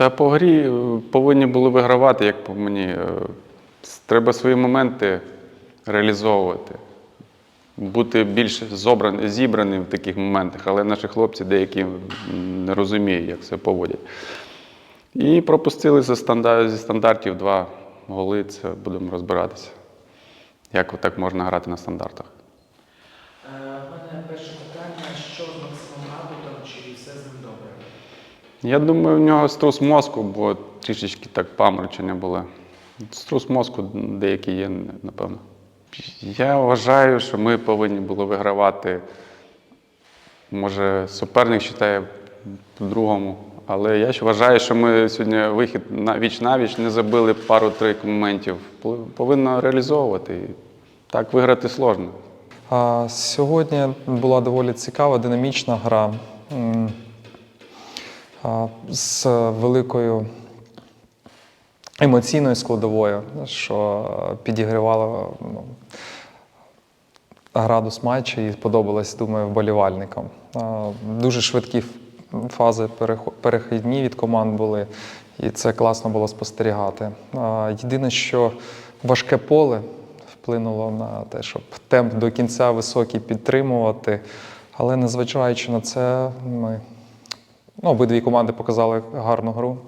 Та по грі е, повинні були вигравати, як по мені. Е, Треба свої моменти реалізовувати, бути більш зобран- зібраним в таких моментах, але наші хлопці деякі не розуміють, як це поводять. І пропустили зі стандар- зі стандартів два голи, це будемо розбиратися. Як так можна грати на стандартах? Е, В мене перше питання, що з Максимом Радутом, чи все з ним добре? Я думаю, в нього струс мозку, бо трішечки так паморочення було. Струс мозку деякий є, напевно. Я вважаю, що ми повинні були вигравати. Може, суперник вважає по-другому. Але я ж вважаю, що ми сьогодні вихід на віч на віч не забили пару-три моментів. Повинно реалізовувати. І так виграти сложно. Сьогодні була доволі цікава, динамічна гра з великою емоційною складовою, що підігрівала ну, градус матчу і сподобалось, думаю, вболівальникам. Дуже швидкі фази перехідні від команд були, і це класно було спостерігати. Єдине, що важке поле вплинуло на те, щоб темп до кінця високий підтримувати. Але незважаючи на це, ми ну, обидві команди показали гарну гру.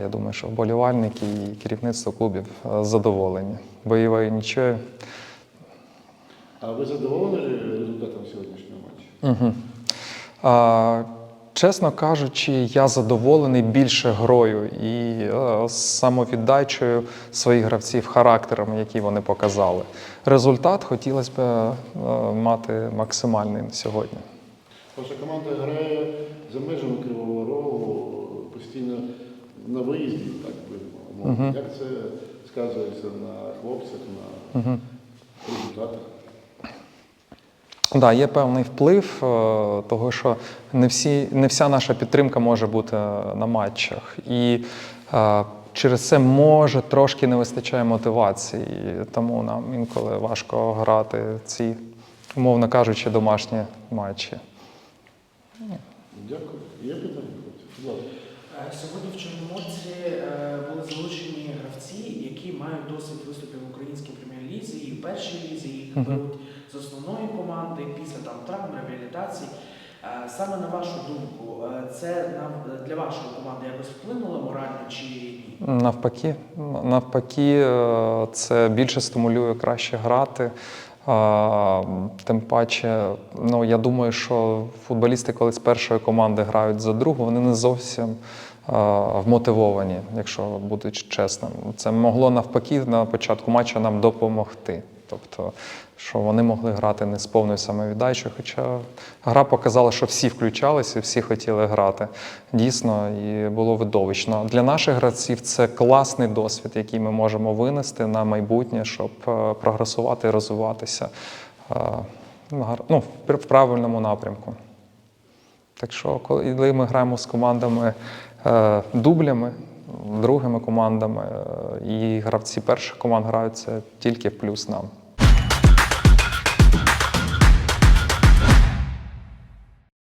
Я думаю, що вболівальники і керівництво клубів задоволені. Бойовою нічою. А ви задоволені результатом сьогоднішнього матчу? Угу. А, чесно кажучи, я задоволений більше грою і е, самовіддачею своїх гравців, характером, які вони показали. Результат хотілося б е, мати максимальний сьогодні. Ваша команда грає за межами Кривого Рогу постійно на виїзді, так би мовити. Як це сказується на хлопцях, на результатах? Да, є певний вплив, е, того що не, всі, не вся наша підтримка може бути на матчах. І е, через це може трошки не вистачає мотивації. Тому нам інколи важко грати ці, умовно кажучи, домашні матчі. Дякую. Є питання. Будь ласка. Е, Сьогодні в Чорноморці е, були залучені гравці, які мають досвід виступів в українській прем'єр-лізі і в першій лізі, їх беруть з основної команди після там травм, реабілітації. Е, Саме на вашу думку, це для вашої команди якось вплинуло морально чи ні? Навпаки, навпаки, це більше стимулює краще грати. Тим паче, ну я думаю, що футболісти, коли з першої команди грають за другу, вони не зовсім вмотивовані, якщо бути чесним. Це могло навпаки на початку матчу нам допомогти. Тобто, що вони могли грати не з повною самовіддачею, хоча гра показала, що всі включалися, всі хотіли грати. Дійсно, і було видовищно. Для наших гравців це класний досвід, який ми можемо винести на майбутнє, щоб е, прогресувати і розвиватися е, ну, в правильному напрямку. Так що, коли ми граємо з командами е, дублями, другими командами, і гравці перших команд грають, це тільки в плюс нам.